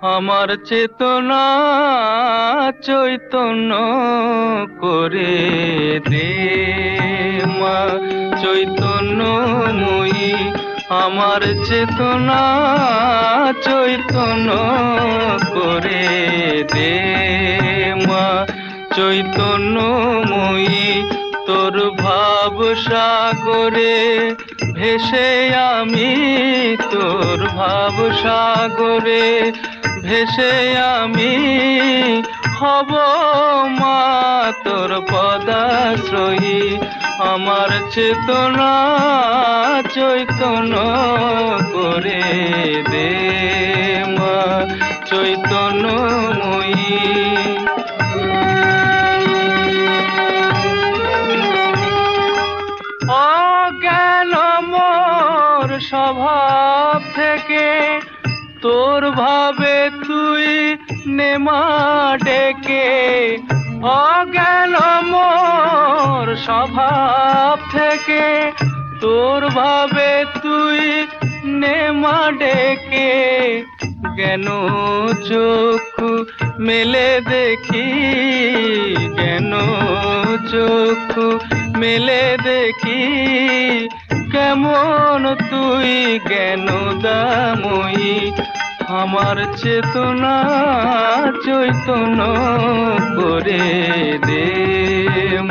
আমার চেতনা চৈতন্য করে দে মা। চৈতন্যময়ী আমার চেতনা চৈতন্য করে দে মা। চৈতন্যময়ী তোর ভাব সাগরে ভেসে আমি, তোর ভাব সাগরে ভেসে আমি হব মা, তোর পদাশ্রয়ী। আমার চেতনা চৈতন্য করে দে মা, চৈতন্যময়ী। অজ্ঞান মোর স্বভাব থেকে তোর ভাবে তুই নেমা ডেকে অজ্ঞান মোর স্বভাব থেকে। তোর ভাবে তুই নেমা ডেকে জ্ঞান চক্ষু মেলে দেখি? জ্ঞান চক্ষু মেলে দেখি? কেমন তুই জ্ঞান দাময়ী? আমার চেতনা চৈতন্য করে দে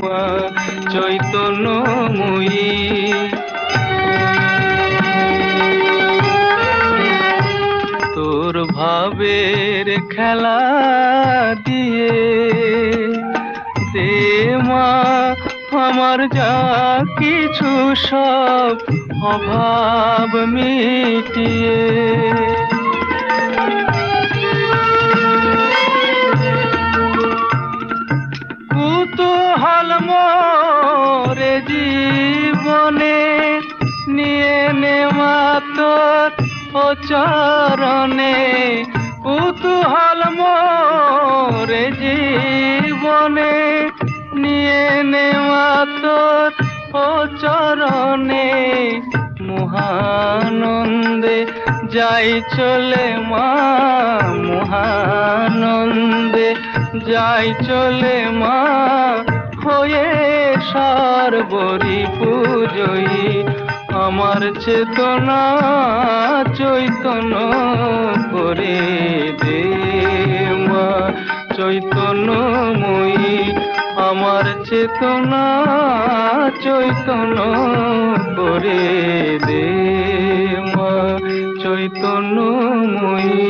মা, চৈতন্য মুই। তোর ভাবের খেলা দিয়ে দে মা, আমার যা কিছু সব অভাব মিটিয়ে। কুতূহল মোরে জীবনে নিয়ে নেওয়া তোর ও চরণে। কুতূহল মোরে জীবনে নিয়ে নেওয়া তোর ও চরণে। মহানন্দে যাই চলে মা, মহানন্দে যাই চলে মা, হয়ে সর্বরি পুজয়ী আমার চেতনা চৈতন্য করে দে মা, চৈতন্যময়ী আমার চেতনা চৈতন্য করে দে মা। চৈতন্যময়ী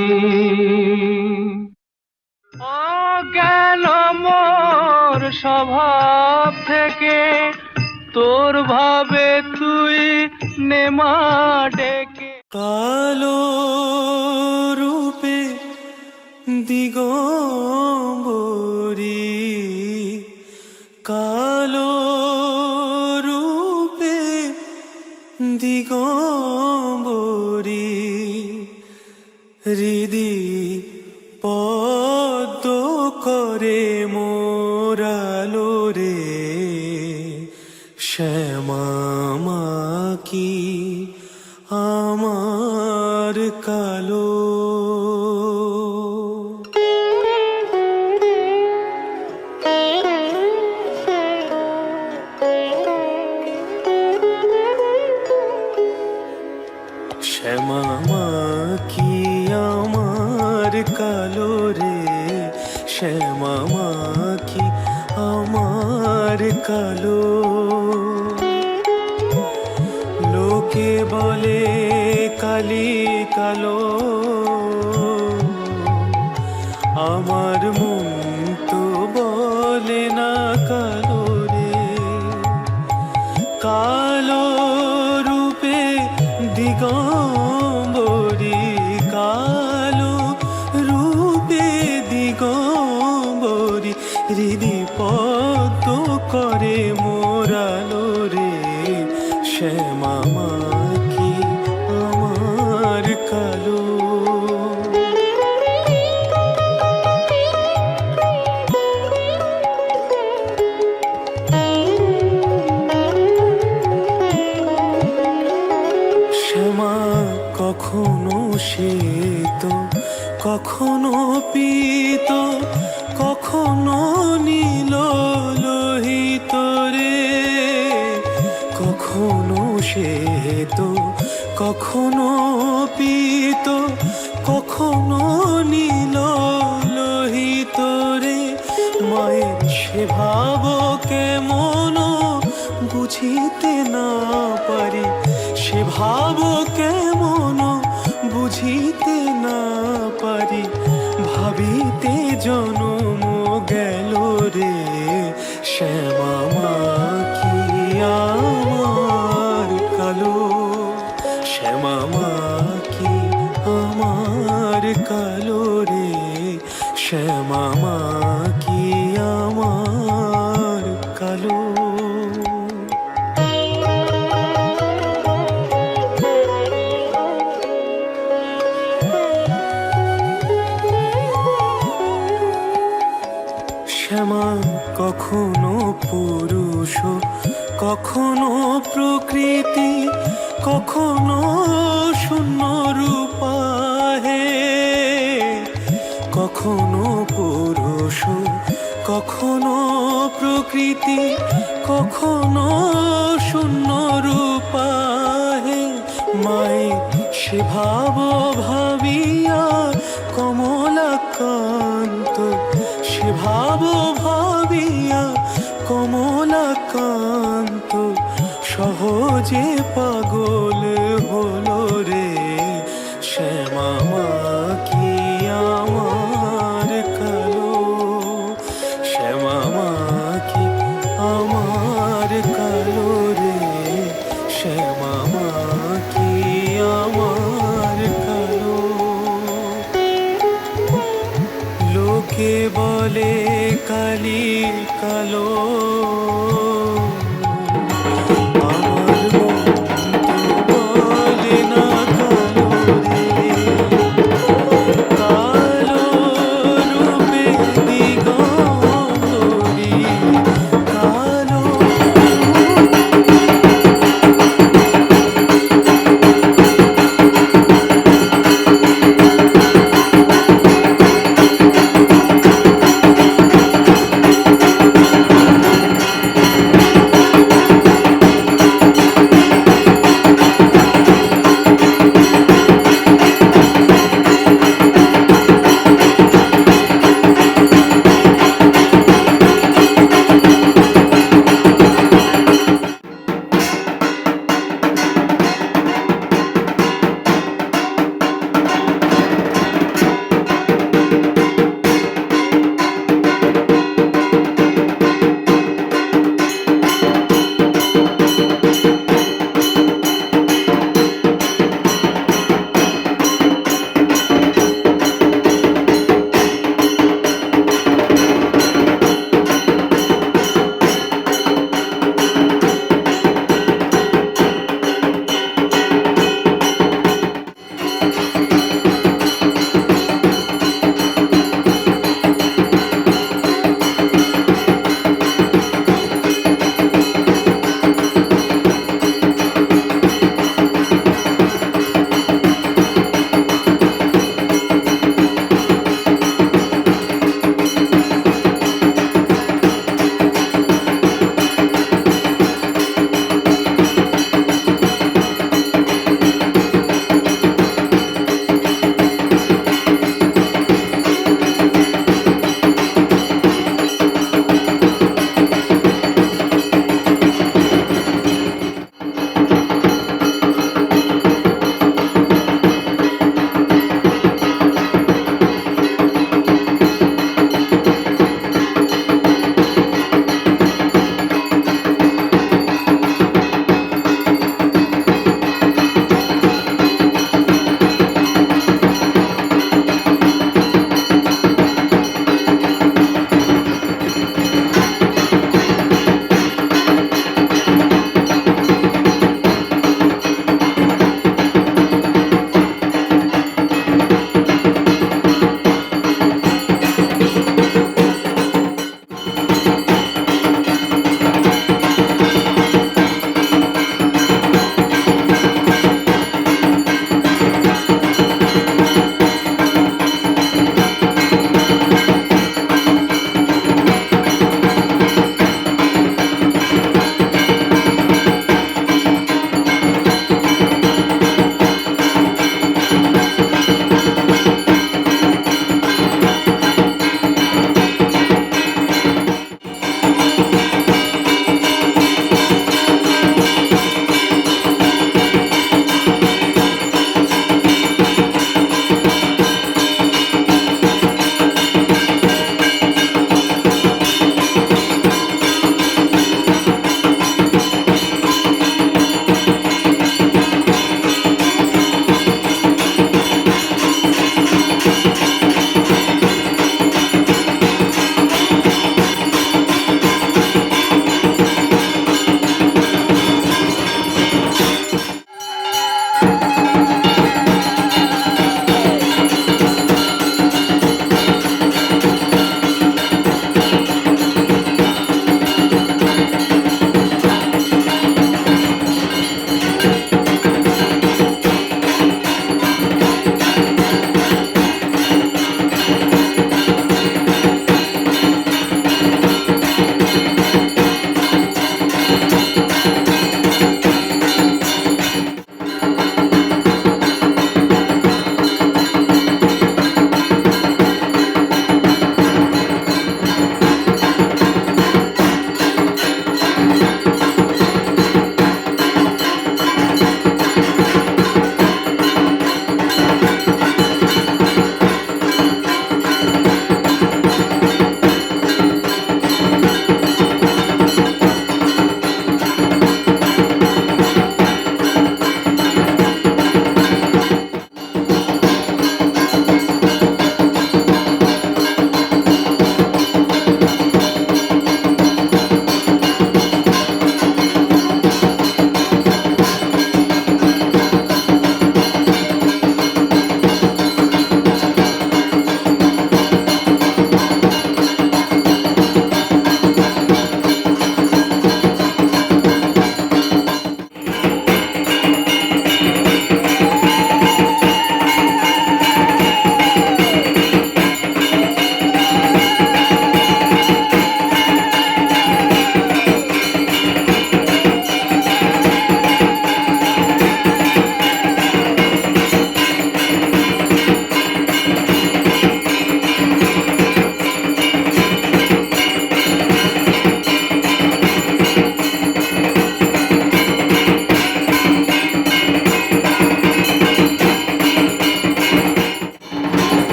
অজ্ঞান মোর স্বভাব থেকে তোর ভাবে তুই নেমা ডেকে। কালো রূপে দিগম্বরী করে মোরালো রে শ্যামা কি আমার কালো। শ্যামা কি আমার কালো রে। শ্যামা কি আমার কালো। লোকে বলে কালি কালো। আমার মন শ্যামা কখনো সে তো, কখনো পীত কখনো নীল লোহিত রে। কখনো শ্বেত কখনো পীত কখনো নীল লোহিত রে। মায়ের সে কেমন বুঝিতে না পারি সে ভাব কেমন বুঝিতে পুরুষ কখনো প্রকৃতি কখনো শূন্য রূপাহে মাই সে ভাব ভাবিয়া কালো